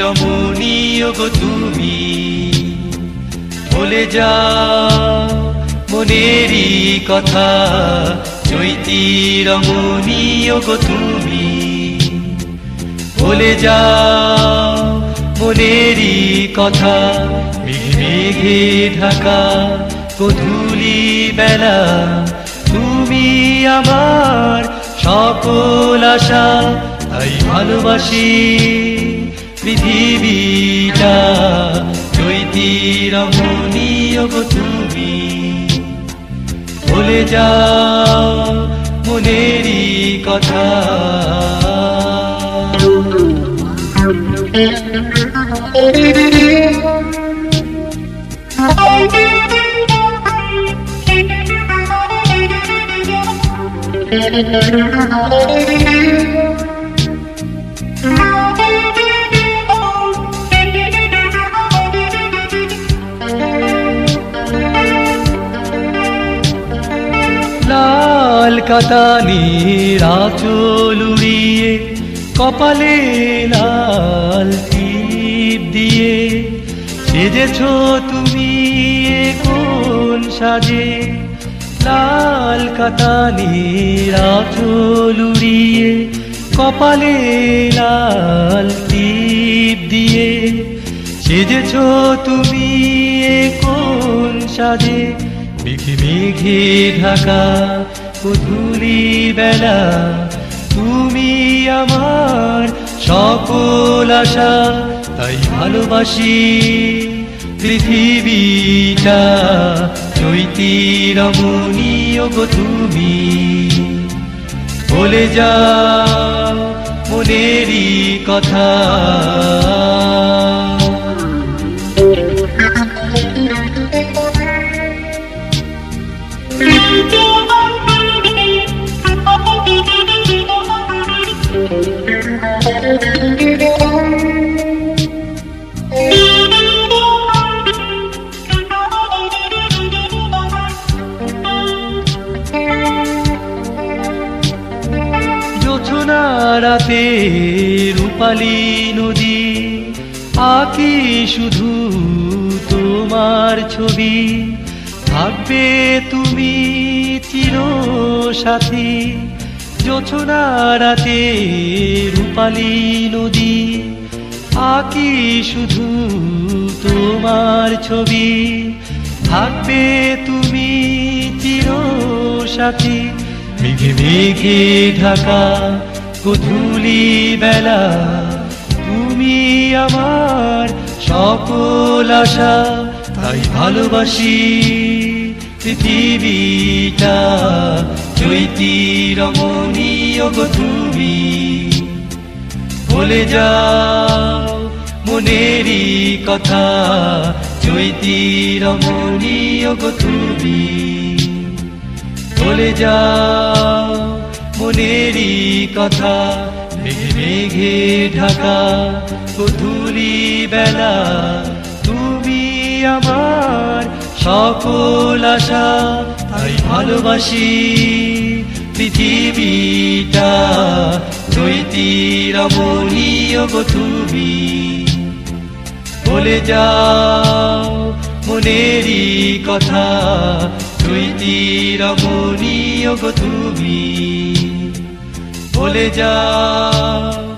রমণীয় গো তুমি। বলে যা, মনেরই কথা, চৈতি রমণীয় গো তুমি। বলে যা, মনেরই কথা মেঘে ঢাকা কধুলি বেলা। তুমি আমার সকল আশা, তাই ভালোবাসি। পৃথিবীটা চৈতি রমণীয় তুমি। বলে যা মনেরই কথা। লাল কাতানির আঁচল উড়িয়ে, কপালে লাল টিপ দিয়ে, সেজেছ তুমি কোন সাজে? লাল কাতানির আঁচল উড়িয়ে, কপালে লাল টিপ দিয়ে, সেজেছ তুমি কোন সাজে? মেঘে মেঘে ঢাকা কুধুলি বেলা, তুমি আমার সকল আশা, তাই ভালোবাসি পৃথিবীটা। চৈতি রমণীয় গো তুমি, বলে যা মনেরই কথা। রাতে রূপালী নদী আঁকি শুধু তোমার ছবি। থাকবে তুমি চির সাথী জোছনা রাতে রূপালী নদী আঁকি শুধু তোমার ছবি। থাকবে তুমি চির সাথী মেঘে মেঘে ঢাকা, কুধুলি বেলা। তুমি আমার সকল আশা, তাই ভালোবাসি পৃথিবীটা। চৈতি রমণীয় গো তুমি বলে যাও মনেরই কথা চৈতি রমণীয় গো তুমি বলে যাও মনেরই কথা, মেঘে ঢাকা কধুলি বেলা। তুমি আমার সকল আশা তাই ভালোবাসি পৃথিবীটা। রমণীয় গো তুমি। বলে যাও মনেরই কথা রমণীয় গো তুমি। বলে যাও